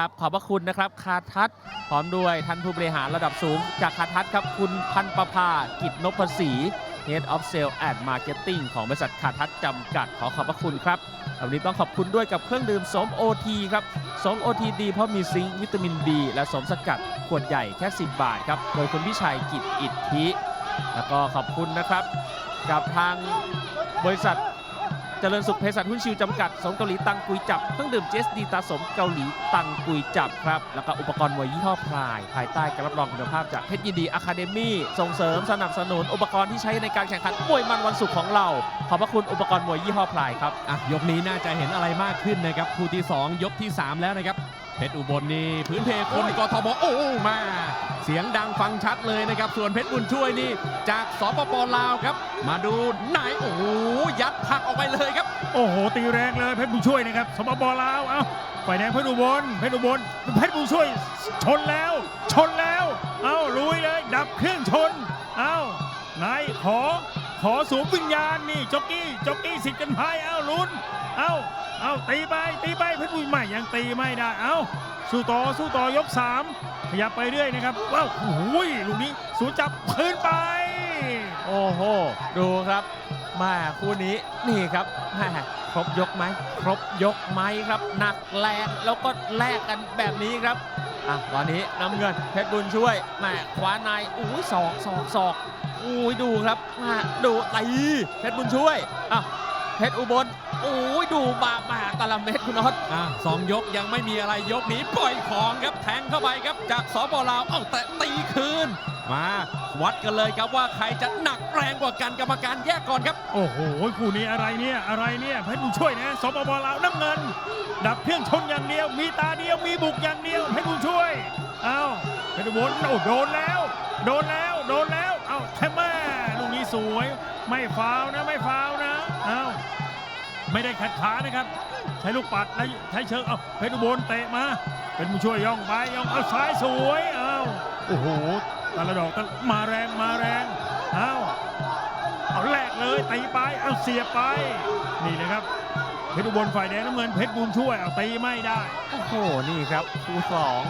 ครับขอบพระคุณนะครับคาทัศน์พร้อมด้วยท่านผู้บริหารระดับสูง จากคาทัศนครับคุณพันประภากิจนพศรี Head of Sales and Marketing ของบริษัทคาทัศน์จำกัดขอขอบพระคุณครับวันนี้ต้องขอบคุณด้วยกับเครื่องดื่มสมโอทีครับสมโอทีดีเพราะมีซิงค์วิตามิน B และสมสกัดขวดใหญ่แค่ 10 บาทครับ โดยคุณพิชัยกิจอิทธิ แล้วก็ขอบคุณนะครับ กับทางบริษัท เจริญสุขเภสัชหุ้นชิวจำกัดสมเกาหลีตังกุยจับเครื่องดื่มเจสดีตาสมเกาหลีตังกุยจับครับ แล้วก็อุปกรณ์มวยยี่ห้อพลาย ภายใต้การรับรองคุณภาพจากเพชรยินดีอะคาเดมี่ส่งเสริมสนับสนุนอุปกรณ์ที่ใช้ในการแข่งขันมวยมันวันศุกร์ของเรา ขอบพระคุณอุปกรณ์มวยยี่ห้อพลายครับอะยกนี้น่าจะเห็นอะไรมากขึ้นนะครับคู่ที่ 2 ยกที่ 3 แล้วนะครับ เพชรอุบลนี่พื้นเพคนกทบโอ้มาเสียงดังฟังชัดเลยนะครับ ส่วนเพชรบุญช่วยนี่ จากสปปลาวครับ มาดูไหนโอ้โหยัดผักออกไปเลยครับ โอ้โห ตีแรงเลยเพชรบุญช่วยนะครับสปปลาวเอ้าฝ่ายแดงเพชรอุบลเพชรอุบลเพชรบุญช่วย ชนแล้ว ชนแล้ว เอ้าลุยเลย ดับเครื่องชน เอ้านายขอขอสวมวิญญาณนี่จ็อกกี้จ็อกกี้สิทธิ์กันพายเอ้าลุ้น เอ้า เอาตีไปตีไปเพชรบุญใหม่ยังตีไม่ได้ เอาสู้ต่อสู้ต่อยกสามขยับไปเรื่อยนะครับว้าวโอ้ยลูกนี้สวนจับคืนไป โอ้โห ดูครับแมาคู่นี้นี่ครับแม่ครบยกไหมครบยกไหมครับ หนักแรงแล้วก็แลกกันแบบนี้ครับอะตอนนี้น้ำเงินเพชรบุญช่วยแม่ขวาในอุ้ยศอกศอกศอกอุ้ยดูครับแม่ดูตีเพชรบุญช่วยอะเพชรอุบล อุ้ยดูบาบาตะละเม็ดคุณน็อตอะสองยกยังไม่มีอะไรยกนี้ปล่อยของครับแทงเข้าไปครับ จากสปลาวเอ้าแต่ตีคืน มาวัดกันเลยครับว่าใครจะหนักแรงกว่ากันกรรมการแยกก่อนครับ โอ้โห คู่นี้อะไรเนี่ยอะไรเนี่ยเพชรบุญช่วยนะสปปลาวน้ำเงิน ดับเครื่องชนอย่างเดียว มีตาเดียวมีบุกอย่างเดียวเพชรบุญช่วยเอ้าเพชรบุญโอ้โดนแล้ว โดนแล้วโดนแล้วเอ้าแทมแม่ลูกนี้สวย ไม่ฟาวล์นะไม่ฟาวล์นะเอ้า ไม่ได้ขัดขานะครับ ใช้ลูกปัดและใช้เชิงเอ้าเพชรบุญเตะมา เป็นผู้ช่วยย่องไปย่องเอาซ้ายสวยเอ้าโอ้โหแต่ละดอกแต่ละมาแรงมาแรงเอ้าเอาแลกเลยตีไปเอาเสียบไป นี่นะครับเพชรอุบลฝ่ายแดงน้ำเงินเพชรบุญช่วยเอาตีไม่ได้โอ้โหนี่ครับคู่สอง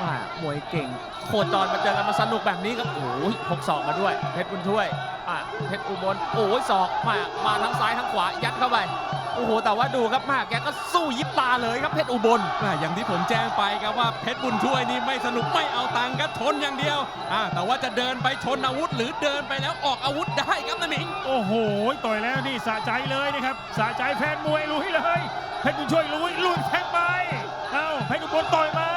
ว่ามวยเก่ง โคจรมาเจอกันมาสนุกแบบนี้ครับโอ้ยพกศอกมาด้วย เพชรบุญช่วยอะเพชรอุบลโอ้ยศอกมามาทั้งซ้ายทั้งขวายัดเข้าไป โอ้โห แต่ว่าดูครับมาแกก็สู้ยิบตาเลยครับเพชรอุบลอะอย่างที่ผมแจ้งไปครับว่าเพชรบุญช่วยนี่ไม่สนุกไม่เอาตังค์ครับชนอย่างเดียวอะแต่ว่าจะเดินไปชนอาวุธ หรือเดินไปแล้วออกอาวุธได้ครับนะหมิงโอ้โหต่อยแล้วนี่สะใจเลยนะครับสะใจแฟนมวยลุยเลยเพชรบุญช่วยลุยลุยแทงไปเอ้าเพชรอุบลต่อยมาโอ้โ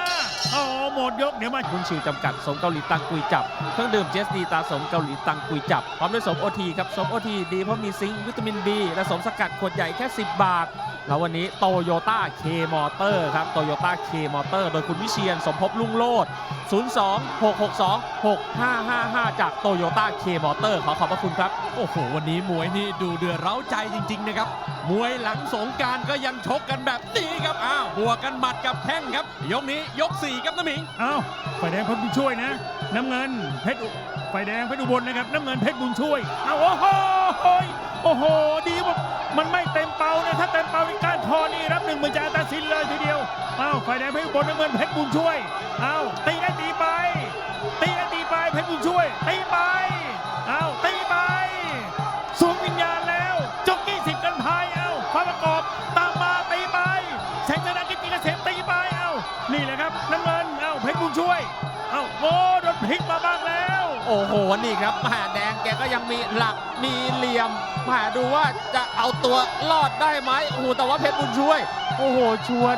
หมดยกเดี๋ยวมาคุณชิวจำกัดสมเกาหลีตังกุยจับ เครื่องดื่มเจสดีตาสมเกาหลีตังกุยจับพร้อมด้วยสมโอทีครับสมโอทีดีเพราะมีซิงค์วิตามินบีและสมสกัดขวดใหญ่แค่ 10 บาท แล้ววันนี้โตโยต้าเคมอเตอร์ครับโตโยต้าเคมอเตอร์โดยคุณวิเชียนสมภพลุ่งโลด 02-662-6555 จากโตโยต้าเคมอเตอร์ขอขอบพระคุณครับ โอ้โห วันนี้มวยนี่ดูเดือดเร้าใจจริง ๆ นะครับ มวยหลังสงกรารก็ยังชกกันแบบนี้ครับ อ้าวบวกกันหมัดกับแข้งครับ ยกนี้ยก 4 ครับน้ำหมิงเอ้าฝ่ายแดงเพชรบุญช่วยนะ น้ำเงินเพชรอุฝ่ายแดงเพชรอุบลนะครับ น้ำเงินเพชรบุญช่วย เอาโอ้โห โอ้โห ดีว่ามันไม่เต็ เป่านะถ้าเต็มเป่าในการคอนี่รับหนึ่งหมื่นจาตัดสินเลยทีเดียวเอ้าฝ่ายแดงเพชรอุบลน้ำเงินเพชรบุญช่วยเอ้าตีได้ตีไป ตีได้ตีไปเพชรบุญช่วยตีไปเอ้าตีไปสวมวิญญาณแล้วจกกี้สิบกันพายเอ้าฟ้าประกอบตามมาตีไปแสงชนะกิตติเกษมตีไปเอ้านี่แหละครับน้ำเงินเอ้าเพชรบุญช่วยเอ้าโอ้โดนพลิกมาบ้างแล้ว โอ้โห นี่ครับมหาแดงแกก็ยังมีหลักมีเหลี่ยมมหาดูว่าจะเอาตัวรอดได้ไหมโอ้โหแต่ว่าเพชรบุญช่วย โอ้โห ชวน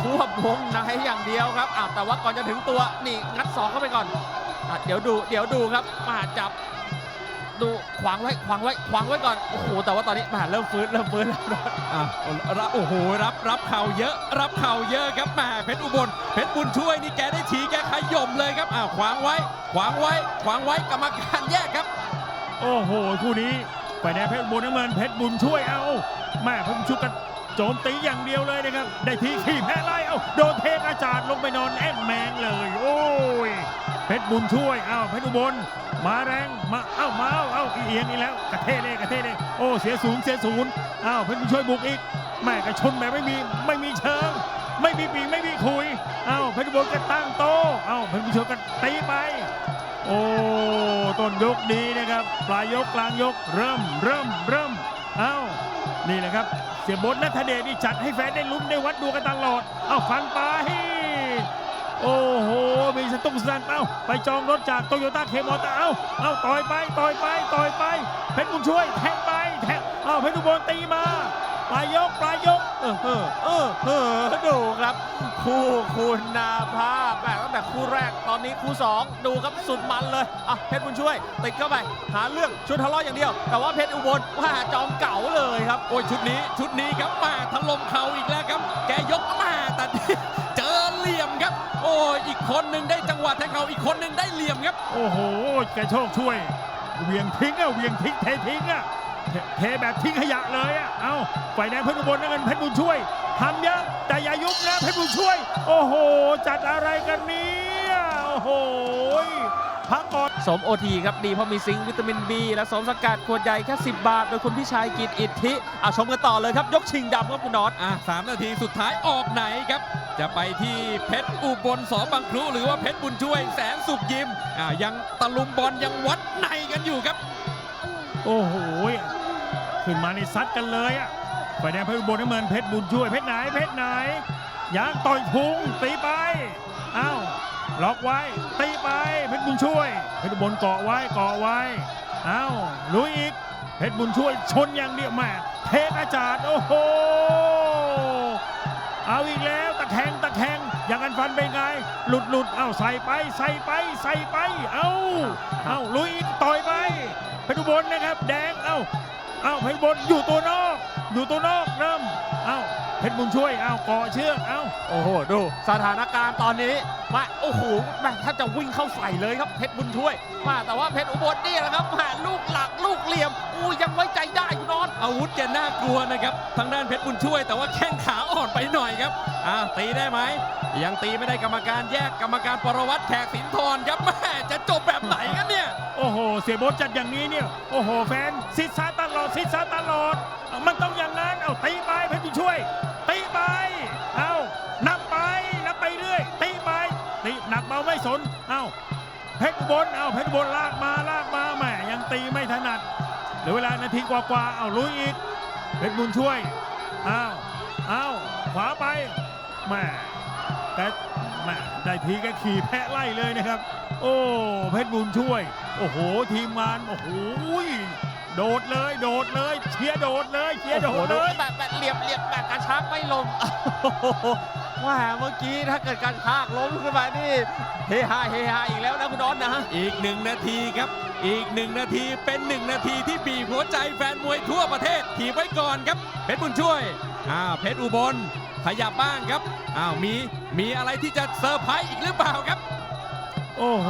ควบวงในอย่างเดียวครับอ้าวแต่ว่าก่อนจะถึงตัวนี่งัดสองเข้าไปก่อนอะเดี๋ยวดูเดี๋ยวดูครับมหาจับ ดูขวางไว้ขวางไว้ขวางไว้ก่อนโอ้โหแต่ว่าตอนนี้มหาเริ่มฟื้นเริ่มฟื้นแล้วนะอะรับโอ้โหรับรับเข่าเยอะ รับเข่าเยอะครับแหมเพชรอุบลเพชรบุญช่วยนี่แกได้ทีแกขย่มเลยครับอ้าวขวางไว้ ขวางไว้ ขวางไว้กรรมการแยกครับ โอ้โห คู่นี้ฝ่ายแดงเพชรบุญน้ำเงินเพชรบุญช่วยเอาแม่ผมชุกกันโจมตีอย่างเดียวเลยนะครับ ได้ทีขี่แพ้ไล่เอาโดนเทกอาจารย์ลงไปนอนแอ่นแมงเลย โอ้ยเพชรบุญช่วยเอาเพชรอุบลมาแรงมาเอ้ามาเเอียงอีกแล้วกระเทเลยกระเทเลยโอ้เสียศูนย์เสียศูนย์อ้าวเพชรบุญช่วยบุกอีกแม่กระชนแบบไม่มีไม่มีเชิง ไม่มีปีไม่มีคุยอ้าวเพชรอุบลก็ตั้งโต้อ้าวเพชรบุญช่วยก็ตีไป โอ้ต้นยกดีนะครับปลายยกกลางยกเริ่มเริ่มเริ่มอ้าวนี่แหละครับ เสียบดนัทเดชนี่จัดให้แฟนได้ลุ้นได้วัดดูกันตลอดอ้าวฟันไป โอ้โห มีสตุ้งสตันเอ้าไปจองรถจากโตโยต้าเคมอเตอร์เอ้าเอ้าต่อยไปต่อยไปต่อยไปเพชรบุญช่วยแทงไปแทงเอ้าเพชรอุบลตีมาปลายยกปลายยกเออเออเออเออดูครับ คู่คุณนาภาพแบบตั้งแต่คู่แรกตอนนี้คู่สองดูครับสุดมันเลยอะเพชรบุญช่วยติดเข้าไปหาเรื่องชวนทะเลาะอย่างเดียว แต่ว่าเพชรอุบลว่าจอมเก่าเลยครับโอ้ยชุดนี้ชุดนี้ครับมาถล่มเขาอีกแล้วครับ แกยกมาแต่ อ้ยอีกคนหนึ่งได้จังหวะแทงเข่าอีกคนหนึ่งได้เหลี่ยมครับ โอ้โหแกโชคช่วยเหวียงทิ้งอะเหวียงทิ้งเททิ้งอะเทเทแบบทิ้งขยะเลยอะเอ้าฝ่ายแดงเพชรอุบลนั่นกันเพชรบุญช่วยทำยังแต่อย่ายุบนะเพชรบุญช่วย โอ้โห จัดอะไรกันเนี่ยโอ้โหพักก่อนสมโอทีครับดีเพราะมีซิงค์วิตามิน B และสมสกัดขวดใหญ่แค่ 10 บาท โดยคุณพี่ชายกิจอิทธิอะชมกันต่อเลยครับ ยกชิงดำครับคุณน็อตอะสามนาทีสุดท้ายออกไหนครับ จะไปที่เพชรอุบลสอบางครุหรือว่าเพชรบุญช่วยแสนสุขยิมอ่ายังตะลุมบอลยังวัดในกันอยู่ครับ โอ้โหขึ้นมาในซัดกันเลยอะฝ่ายแดงเพชรอุบลน้ำเงินเพชรบุญช่วยเพชรไหนเพชรไหนยางต่อยพุงตีไปอ้าวล็อกไว้ตีไปเพชรบุญช่วย เพชรอุบลเกาะไว้เกาะไว้อ้าวลุยอีกเพชรบุญช่วยชนอย่างเดียวแม่เทกระจาดโอ้โห เอาอีกแล้วตะแคงตะแคงอย่างกันฟันเป็นไง หลุดหลุดเอาใส่ไปใส่ไปใส่ไป เอาเอาลุยอีกต่อยไปเพชรอุบลนะครับ แดงเอ้าเอ้าเพชรอุบลอยู่ตัวนอก อยู่ตัวนอกเริ่มเอ้าเพชรบุญช่วยเอ้าก่อเชือกเอ้าโอ้โหดู สถานการณ์ตอนนี้มาโอ้โหแม่ถ้าจะวิ่งเข้าใส่เลยครับเพชรบุญช่วยมาแต่ว่าเพชรอุบลนี่แหละครับแม่ลูกหลักลูกเหลี่ยมอู้ยังไว้ใจได้คุณน็ อตอาวุธแกน่ากลัวนะครับทางด้านเพชรบุญช่วย แต่ว่าแข้งขาอ่อนไปหน่อยครับอ่าตีได้ไหมยังตีไม่ได้กรรมการแยกกรรมการปรวัตแขกสินทรครับแม่จะจบแบบไหนกันเนี่ยโอ้โห เสียโบทจัดอย่างนี้เนี่ยโอ้โหแฟนซิดซาตลอดซิดซาตลอดมันต้องอย่างนั้นเอาตีไปเพชรบุญช่วยตีไปเอานับไปนับไปเรื่อยตีไปตีหนักเบาไม่สนเอาเพชรอุบลเอาเพชรอุบลลากมา เหลือเวลานาทีกว่าๆเอาลุยอีกเพชรบุญช่วยเอาเอาขวาไปแหมแต่แหมได้ทีก็ขี่แพะไล่เลยนะครับ โอ้เพชรบุญช่วย โอ้โหทีมงานโอ้โหโดดเลยโดดเลยเชียร์โดดเลยเชียร์โดโอ้ดโหเลยแบบแบบเหลี่ยมเหลี่ยมแบบกระชากไม่ลงโอ้โหว่าเมื่อกี้ถ้าเกิดการชากล้มขึ้นมานี่เฮฮาเฮฮาอีกแล้วนะคุณน็อตนะ อีกหนึ่งนาทีครับ อีกหนึ่งนาทีเป็นหนึ่งนาทีที่บีบหัวใจแฟนมวยทั่วประเทศถีบไว้ก่อนครับ เพชรบุญช่วยอ้าวเพชรอุบลขยับบ้างครับอ้าวมีมีอะไรที่จะเซอร์ไพรส์อีกหรือเปล่าครับ โอ้โห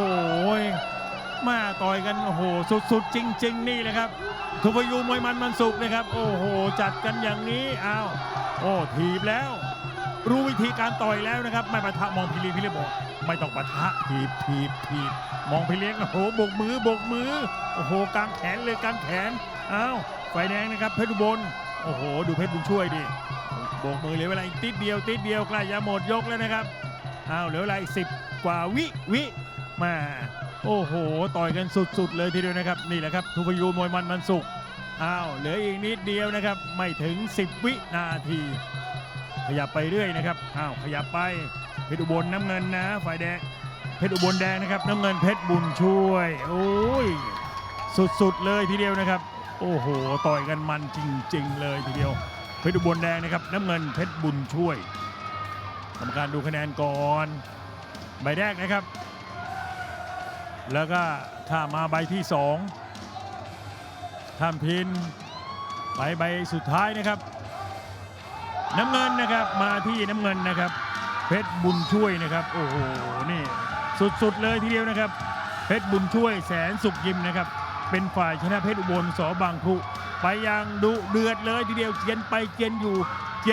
มาต่อยกันโอ้โหสุดๆ จริง ๆ นี่เลยครับทุพยูมวยมันมันสุกนะครับ โอ้โห จัดกันอย่างนี้อ้าวโอ้ถีบแล้ว รู้วิธีการต่อยแล้วนะครับ ไม่ปะทะมองพิเลียงพิเลียงบอกไม่ต้องปะทะถีบถีบถีบมองพิเลียงโอ้โหโบกมือโบกมือโอ้โหกางแขนเลยกางแขนอ้าวไฟแดงนะครับเพชรอุบลโอ้โห ดูเพชรบุญช่วยดิโบกมือเหลือเวลาอีกติดเดียวติดเดียวใกล้จะหมดยกแล้วนะครับอ้าวเหลือเวลาอีกสิบกว่าวิวิมาโอ้โห ต่อยกันสุด ๆ เลยทีเดียวนะครับ นี่แหละครับทุพยูมวยมันมันสุกอ้าวเหลืออีกนิดเดียวนะครับ ไม่ถึง 10 วินาที ขยับไปเรื่อยนะครับอ้าวขยับไปเพชรอุบลน้ำเงินนะฝ่ายแดงเพชรอุบลแดงนะครับน้ำเงินเพชรบุญช่วยโอ้ยสุดๆเลยทีเดียวนะครับ โอ้โหต่อยกันมันจริง ๆ เลยทีเดียวเพชรอุบลแดงนะครับน้ำเงินเพชรบุญช่วยกรรมการดูคะแนนก่อนใบแรกนะครับ แล้วก็ถ้ามาใบที่สองข้ามพินไปใบสุดท้ายนะครับ น้ำเงินนะครับมาที่น้ำเงินนะครับ เพชรบุญช่วยนะครับ โอ้โหนี่สุดๆเลยทีเดียวนะครับ เพชรบุญช่วยแสนสุขยิมนะครับ เป็นฝ่ายชนะเพชรอุบลสอบางครุไปอยังดุเดือดเลยทีเดียวเจียนไปเจียนอยู่